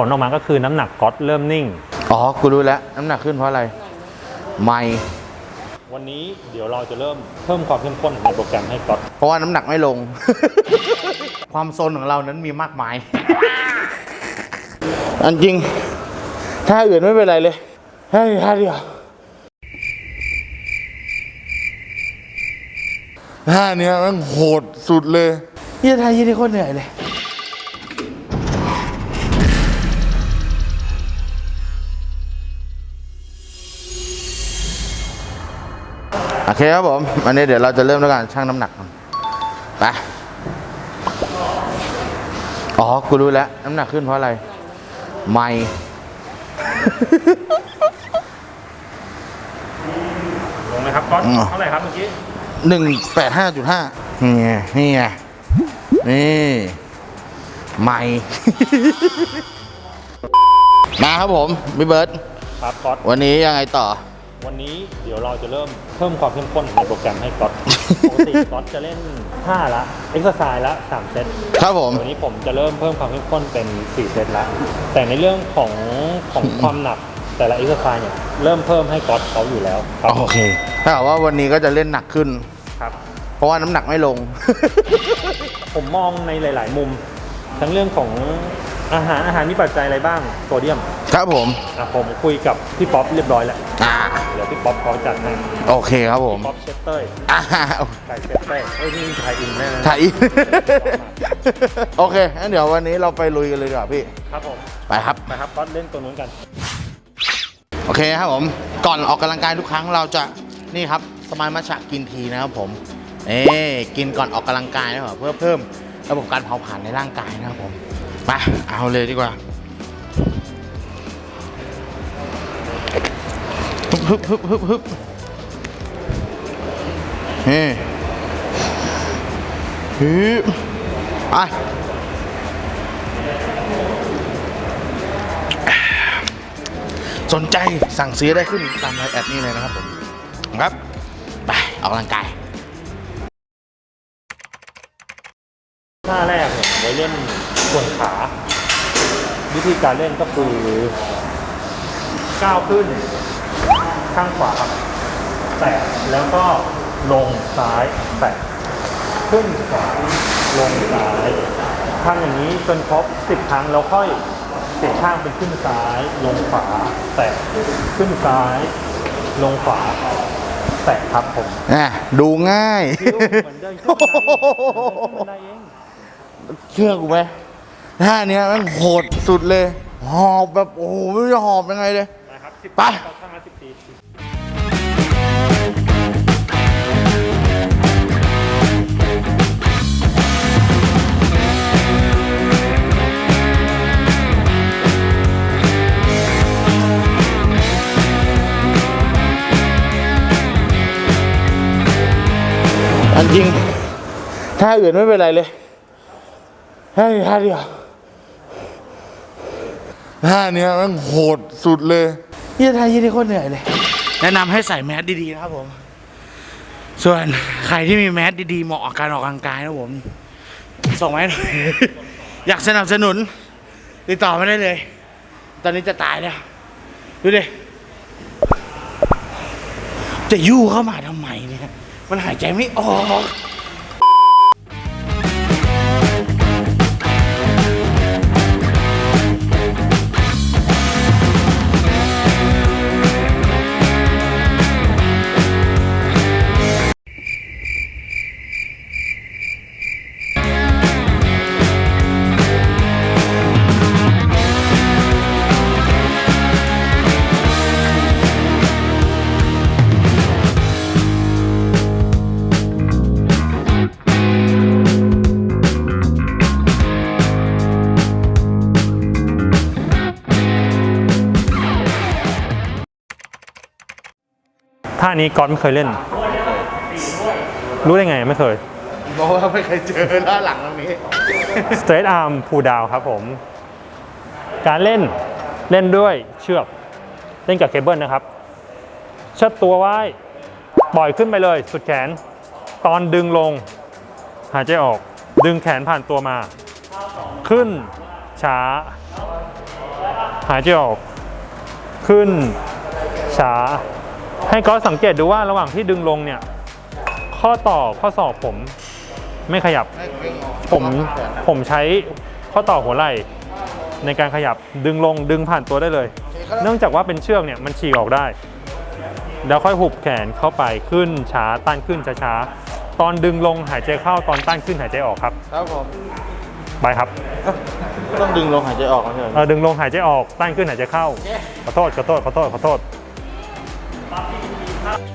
ผลออกมาก็คือน้ำหนักก๊อตเริ่มนิ่ง อ๋อ กูรู้แล้ว น้ำหนักขึ้นเพราะอะไร ไม่ วันนี้เดี๋ยวเราจะเริ่มเพิ่มความเข้มข้นในโปรแกรมให้ก๊อตเพราะว่าน้ำหนักไม่ลง ความโซนของเรานั้นมีมากมาย อันจริง ถ้าอื่นไม่เป็นไรเลยเฮ้ยท่าเดียวท่าเนี้ยมันโหดสุดเลย ยี่ท่ายี่นี่โคตรเหนื่อยเลย โอเคครับผมวันนี้เดี๋ยวเราจะเริ่มด้วยการชั่งน้ำหนักกันไปอ๋อ กูรู้แล้ว น้ำหนักขึ้นเพราะอะไร ไม่ ลงไหมครับก๊อตอืม เท่าไหร่ครับเมื่อกี้หนึ่งแปดห้าจุดห้านี่ไงนี่ไงนี่ไม่ มาครับผมพี่เบิร์ตครับก๊อตวันนี้ยังไงต่อ วันนี้เดี๋ยวเราจะเริ่มเพิ่มความเข้มข้นในโปรแกรมให้ก๊อตปกติก๊อตจะเล่น5ละเอ็กซ์ไซส์ละ3เซตครับผมวันนี้ผมจะเริ่มเพิ่มความเข้มข้นเป็น4เซตละแต่ในเรื่องของของความหนักแต่ละเอ็กซ์ไซส์เนี่ยเริ่มเพิ่มให้ก๊อตเขาอยู่แล้วครับโอเคถ้าหากว่าวันนี้ก็จะเล่นหนักขึ้นครับ เพราะว่าน้ำหนักไม่ลง ผมมองในหลาย ๆ มุม ทั้งเรื่องของ อาหารอาหารมีปัจจัยอะไรบ้างโซเดียมครับผมอะผมคุยกับพี่ป๊อปเรียบร้อยแล้วอ่าเดี๋ยวพี่ป๊อปเขาจัดให้โอเคครับผมป๊อปเชฟเต้ยอ่าไก่เชฟเต้ยเอ้ยนี่ไทยอินแน่นะถ่ายโอเคงั้นเดี๋ยววันนี้เราไปลุยกันเลยดีกว่าพี่ ครับผมไปครับไปครับก๊อตเล่นตัวนู้นกัน โอเคครับผม ก่อนออกกำลังกายทุกครั้งเราจะนี่ครับสมายมัชชะกินทีนะครับผมเอ๊กินก่อนออกกำลังกายนะครับเพื่อเพิ่มระบบการเผาผลาญในร่างกายนะครับผม ไปเอาเลยดีกว่าฮึบฮึบฮึบฮึบนี่ฮึบไปสนใจสั่งซื้อได้ขึ้นตามไลน์แอดนี่เลยนะครับผมครับ ไปออกกำลังกาย ท่าแรกเนี่ยไว้เล่นส่วนขา วิธีการเล่นก็คือก้าวขึ้น ข้างขวาครับแตะแล้วก็ลงซ้ายแตะขึ้นขวาลงซ้ายทำอย่างนี้จนครบสิบครั้งแล้วค่อยเปลี่ยนข้างเป็นขึ้นซ้าย ลงขวาแตะขึ้นซ้าย ลงขวาแตะครับผมอะดูง่ายฟิวเหมือนเดินขึ้นบันไดเหมือนเดินขึ้นบันไดเอง เชื่อกูไหมท่าเนี้ยมันโหดสุดเลย หอบแบบโอ้โหไม่รู้จะหอบยังไงเลย นะครับสิบไปข้างละสิบทีอันจริงท่าอื่นไม่เป็นไรเลย เฮ้ยท่าเดียวท่าเนี้ยมันโหดสุดเลยยี่ท่ายี่นี่โคตรเหนื่อยเลย แนะนำให้ใส่แมสดีๆนะครับผม ส่วนใครที่มีแมสดีๆเหมาะกับการออกกำลังกายนะครับผม ส่งมาให้หน่อย อยากสนับสนุน ติดต่อมาได้เลย ตอนนี้จะตายแล้ว ดูดิ จะยู่เข้ามาทำไมเนี่ย มันหายใจไม่ออก ท่านี้ก๊อตไม่เคยเล่น รู้ได้ไงไม่เคยบอกว่าไม่เคยเจอด้านหลังตรงนี้ straight arm pull down ครับผม การเล่นเล่นด้วยเชือก เล่นกับเคเบิลนะครับ เชิดตัวไว้ ปล่อยขึ้นไปเลย สุดแขน ตอนดึงลง หายใจออก ดึงแขนผ่านตัวมา ขึ้น ช้า หายใจออก ขึ้น ช้า ให้ก็สังเกตดูว่าระหว่างที่ดึงลงเนี่ย ข้อต่อข้อศอกผมไม่ขยับ ผมผมใช้ข้อต่อหัวไหล่ในการขยับดึงลงดึงผ่านตัวได้เลย เนื่องจากว่าเป็นเชือกเนี่ยมันฉีกออกได้ แล้วค่อยหุบแขนเข้าไปขึ้นช้าต้านขึ้นช้าๆตอนดึงลงหายใจเข้าตอนต้านขึ้นหายใจออกครับ ครับผมไปครับ ต้องดึงลมหายใจออกนะเถเออดึงลงหายใจออกต้านขึ้นหายใจเข้าขอโทษขอโทษขอโทษขอโทษ papi, mi.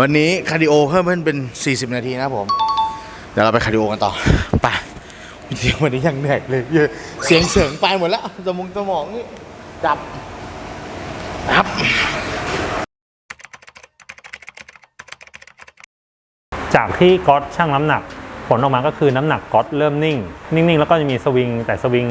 วันนี้คาร์ดิโอเพิ่มขึ้นเป็น 40 นาทีนะผม เดี๋ยวเราไปคาร์ดิโอกันต่อไปจริงวันนี้ยังเหนื่อยเลยเยอะเสียงเสียงไปหมดแล้วสมองสมองนี่ดับครับจากที่ก๊อตช่างน้ำหนัก ผลออกมาก็คือน้ำหนักก๊อตเริ่มนิ่ง นิ่ง ๆ แล้วก็จะมีสวิง แต่สวิง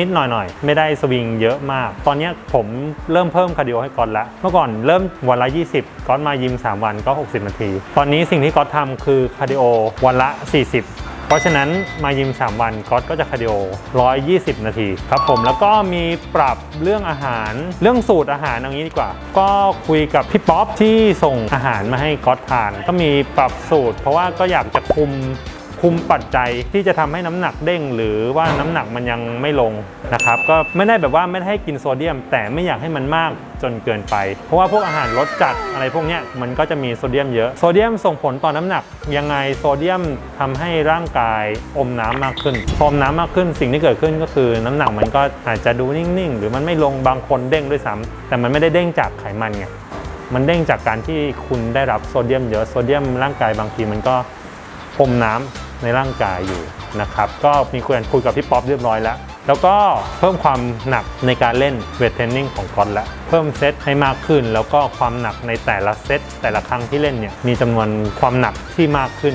นิด ๆ หน่อย ๆ ไม่ได้สวิงเยอะมาก ตอนนี้ผมเริ่มเพิ่มคาร์ดิโอให้ก๊อตละ เมื่อก่อนเริ่มวันละ 20 ก๊อตมายิม 3 วันก็ 60 นาที ตอนนี้สิ่งที่ก๊อตทำคือคาร์ดิโอวันละ 40เพราะฉะนั้นมายิม 3 วันก๊อตก็จะคาร์ดิโอ 120 นาทีครับผมแล้วก็มีปรับเรื่องอาหารเรื่องสูตรอาหารอย่างนี้ดีกว่า ก็คุยกับพี่ป๊อปที่ส่งอาหารมาให้ก๊อตทาน ก็มีปรับสูตร เพราะว่าก็อยากจะคุม คุมปัจจัยที่จะทำให้น้ำหนักเด้ง หรือว่าน้ำหนักมันยังไม่ลงนะครับก็ไม่ได้แบบว่าไม่ได้ให้กินโซเดียม แต่ไม่อยากให้มันมากจนเกินไป เพราะว่าพวกอาหารรสจัดอะไรพวกนี้มันก็จะมีโซเดียมเยอะโซเดียมส่งผลต่อน้ำหนัก ยังไงโซเดียมทำให้ร่างกายอมน้ำมากขึ้นพออมน้ำมากขึ้นสิ่งที่เกิดขึ้นก็คือน้ำหนักมันก็อาจจะดูนิ่งๆ หรือมันไม่ลงบางคนเด้งด้วยซ้ำแต่มันไม่ได้เด้งจากไขมันไงมันเด้งจากการที่คุณได้รับโซเดียมเยอะโซเดียมร่างกายบางทีมันก็อมน้ำ ในร่างกายอยู่นะครับก็มีคุยกันคุยกับพี่ป๊อปเรียบร้อยแล้ว แล้วก็เพิ่มความหนักในการเล่นเวทเทรนนิ่งของก๊อตแล้วเพิ่มเซตให้มากขึ้น แล้วก็ความหนักในแต่ละเซตแต่ละครั้งที่เล่นเนี่ยมีจำนวนความหนักที่มากขึ้น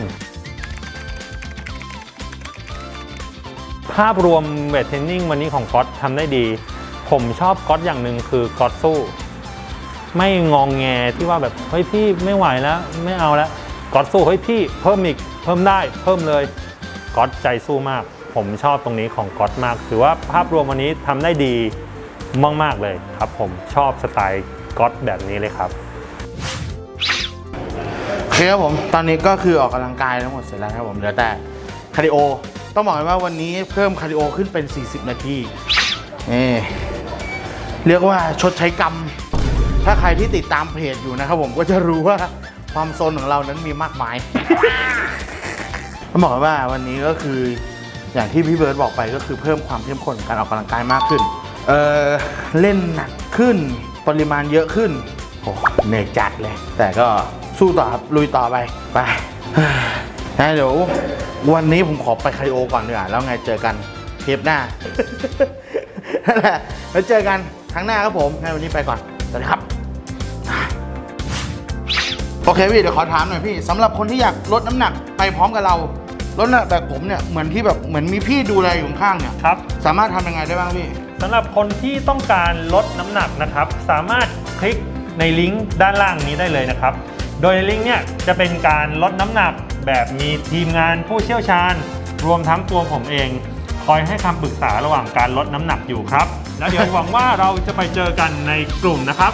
ภาพรวมเวทเทรนนิ่งวันนี้ของก๊อตทำได้ดี ผมชอบก๊อตอย่างหนึ่งคือก๊อตสู้ ไม่งองแงที่ว่าแบบ เฮ้ยพี่ไม่ไหวแล้ว ไม่เอาแล้ว ก๊อตสู้เฮ้ยพี่เพิ่มอีกเพิ่มได้เพิ่มเลยก๊อตใจสู้มาก ผมชอบตรงนี้ของก๊อตมาก ถือว่าภาพรวมวันนี้ทำได้ดีมากๆเลยครับ ผมชอบสไตล์ก๊อตแบบนี้เลยครับโอเคครับผม ตอนนี้ก็คือออกกำลังกายทั้งหมดเสร็จแล้วครับผม เหลือแต่คาร์ดิโอ ต้องบอกเลยว่าวันนี้เพิ่มคาร์ดิโอขึ้นเป็น 40 นาที นี่เรียกว่าชดใช้กรรม ถ้าใครที่ติดตามเพจอยู่นะครับผมก็จะรู้ว่า ความโซนของเรานั้นมีมากมายต้องบอกว่าวันนี้ก็คืออย่างที่พี่เบิร์ดบอกไปก็คือเพิ่มความเข้มข้นของการออกกำลังกายมากขึ้น เออเล่นหนักขึ้นปริมาณเยอะขึ้นโอ้เหนื่อยจัดเลย แต่ก็สู้ต่อครับลุยต่อไปไปนะเดี๋ยววันนี้ผมขอไปคาริโอก่อนดีกว่าแล้วไงเจอกันเทปหน้านั่นแหละแล้วเจอกันครั้งหน้าครับผมให้วันนี้ไปก่อนสวัสดีครับ โอเคพี่เดี๋ยวขอถามหน่อยพี่สำหรับคนที่อยากลดน้ำหนักไปพร้อมกับเราลดน้ำหนักแบบผมเนี่ยเหมือนที่แบบเหมือนมีพี่ดูแลอยู่ข้างๆเนี่ยครับสามารถทำยังไงได้บ้างพี่ สำหรับคนที่ต้องการลดน้ำหนักนะครับ สามารถคลิกในลิงก์ด้านล่างนี้ได้เลยนะครับ โดยในลิงก์เนี่ยจะเป็นการลดน้ำหนักแบบมีทีมงานผู้เชี่ยวชาญ รวมทั้งตัวผมเอง คอยให้คำปรึกษาระหว่างการลดน้ำหนักอยู่ครับ แล้วเดี๋ยวหวังว่าเราจะไปเจอกันในกลุ่มนะครับ